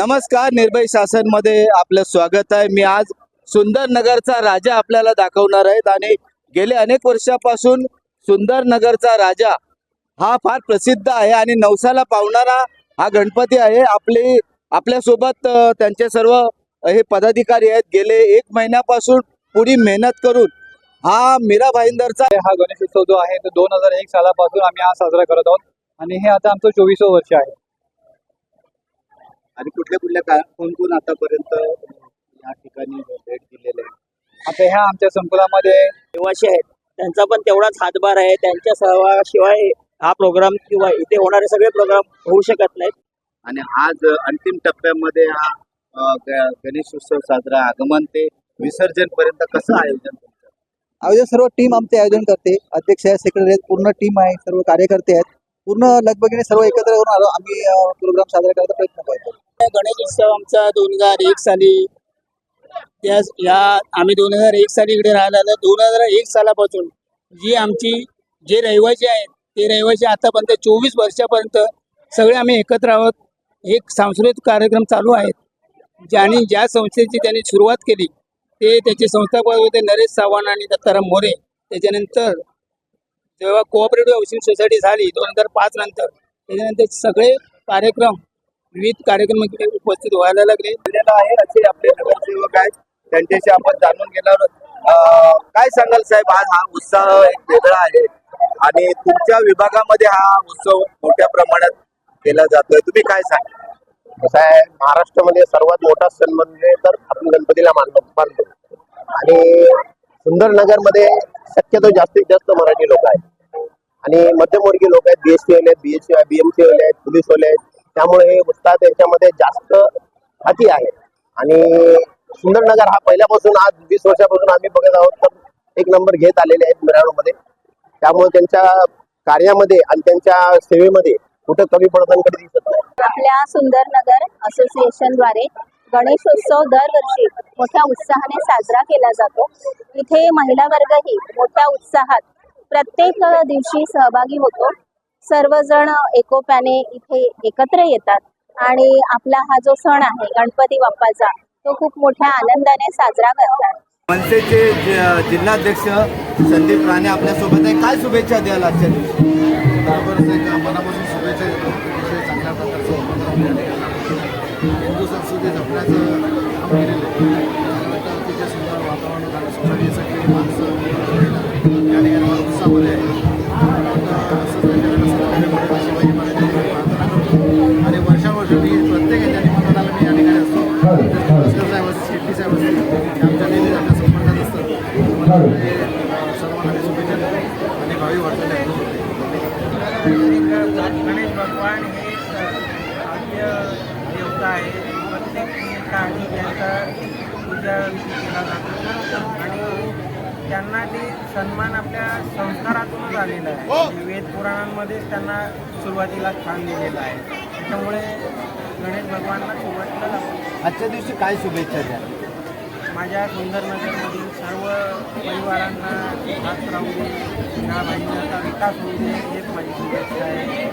नमस्कार निर्भय शासनमध्ये आपलं स्वागत आहे. मी आज सुंदर नगरचा राजा आपल्याला दाखवणार आहेत आणि गेले अनेक वर्षापासून सुंदर नगरचा राजा हा फार प्रसिद्ध आहे आणि नवसाला पावणारा हा गणपती आहे. आपली आपल्यासोबत त्यांचे सर्व हे पदाधिकारी आहेत. गेले एक महिन्यापासून पुढी मेहनत करून हा मीरा भाईंदरचा हा गणेश उत्सव जो आहे तो दोन हजार एक सालापासून आम्ही हा साजरा करत आहोत. आणि हे आता आमचं चोवीसवं वर्ष आहे. आणि कुठल्या कुठल्या का कोण कोण आतापर्यंत या ठिकाणी भेट दिलेले आहे? आता ह्या आमच्या संकुलामध्ये निवासी आहेत. त्यांचा पण तेवढाच हातभार आहे. त्यांच्या सहभागाशिवाय हा प्रोग्राम किंवा इथे होणारे सगळे प्रोग्राम होऊ शकत नाहीत. आणि आज अंतिम टप्प्यामध्ये हा गणेश उत्सव साजरा आगमन ते विसर्जन पर्यंत कसं आयोजन? आयोजन सर्व टीम आमचे आयोजन करते. अध्यक्ष आहे सेक्रेटरी आहेत पूर्ण टीम आहे सर्व कार्यकर्ते आहेत. पूर्ण लगबगीने सर्व एकत्र येऊन आलो. आम्ही प्रोग्राम साजरा करायचा प्रयत्न करतो. गणेश उत्सव आमचा दोन हजार एक साली. त्या या आम्ही दोन हजार एक साली इकडे राहायला आलो. दोन हजार एक सालापासून जी आमची जे रहिवासी आहेत ते रहिवासी आतापर्यंत चोवीस वर्षापर्यंत सगळे आम्ही एकत्र आहोत. एक सांस्कृतिक कार्यक्रम चालू आहेत. ज्यांनी ज्या संस्थेची त्यांनी सुरुवात केली ते त्याचे संस्थापक होते नरेश चव्हाण आणि दत्ताराम मोरे. त्याच्यानंतर जेव्हा कोऑपरेटिव्ह हाऊसिंग सोसायटी झाली दोन हजार पाच नंतर त्याच्यानंतर सगळे कार्यक्रम विविध कार्यक्रम उपस्थित व्हायला लागले. झालेलं आहे असे आपले नगरसेवक आहेत. त्यांच्याशी आपण जाणून घेणार काय सांगाल साहेब? आज हा उत्साह एक वेगळा आहे. आणि तुमच्या विभागामध्ये हा उत्सव मोठ्या प्रमाणात केला जातोय. तुम्ही काय सांगाल? कसं आहे महाराष्ट्रामध्ये सर्वात मोठा सण म्हणजे तर आपण गणपतीला मानतो मानतो. आणि सुंदरनगरमध्ये शक्यतो जास्तीत जास्त मराठी लोक आहेत. आणि मध्यमवर्गीय लोक आहेत. बीएससी वाले आहेत बीएससी बीएमसी वाले आहेत पोलीस वाले आहेत. त्यामुळे हे उत्साह त्यांच्यामध्ये जास्त हाती आहे. आणि सुंदरनगर हा पहिल्यापासून आज वीस वर्षापासून आम्ही बघत आहोत. तर एक नंबर घेत आलेले आहेत मिराणूमध्ये त्यामुळे त्यांच्या कार्यामध्ये आणि त्यांच्या सेवेमध्ये कुठं कमी पडताना दिसत नाही. आपल्या सुंदरनगर असोसिएशनद्वारे गणेशोत्सव दरवर्षी मोठ्या उत्साहाने साजरा केला जातो. इथे महिला वर्गही मोठ्या उत्साहात प्रत्येक दिवशी सहभागी होतो. सर्वजण एकोप्याने इथे एकत्र येतात आणि आपला हा जो सण आहे गणपती बाप्पाचा तो खूप मोठ्या आनंदाने साजरा करतात. मनसेचे जिल्हाध्यक्ष संदीप राणे आपल्यासोबत आहे. काय शुभेच्छा द्याल आजच्या दिवशी? मनापासून शुभेच्छा देतो. अतिशय चांगल्या प्रकारचं. हिंदू संस्कृती जपण्याचं अतिशय सुंदर वातावरण आणि सोसायटीसाठी माणसं या ठिकाणी आणि मी प्रत्येक याच्या निमंत्रणाला मी या ठिकाणी असतो. पुरस्कार साहेब असतील शेट्टी साहेब असतील ते आमच्या नेहमीच आमच्या संपर्कात असतात. सर्वांना मी शुभेच्छा देतो. आणि भावी गणेश भगवान हे आद्य देवता आहे प्रत्येक ठिकाणी त्यांचा पूजा केला जातो. आणि त्यांना ते सन्मान आपल्या संस्कारातूनच आलेला आहे. वेद पुराणांमध्येच त्यांना सुरुवातीला स्थान दिलेलं आहे. त्याच्यामुळे गणेश भगवानला सुरुवातीला आजच्या दिवशी काय शुभेच्छा द्याल माझ्या सुंदरनगरमधील सर्व परिवारांना हात राहू दे ह्या महिन्याचा विकास होऊ दे हेच माझी शुभेच्छा आहे.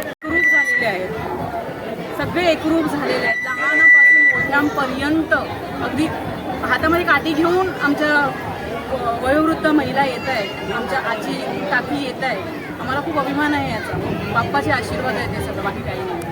एकरूप झालेले आहेत. सगळे एकरूप झालेले आहेत. लहानापासून मोठ्यांपर्यंत अगदी हातामध्ये काठी घेऊन आमच्या वयोवृद्ध महिला येत आहेत. आमच्या आजी काकी येत आहे आम्हाला खूप अभिमान आहे याचा. बाप्पाचे आशीर्वाद आहे ते सगळं बाकी काही नाही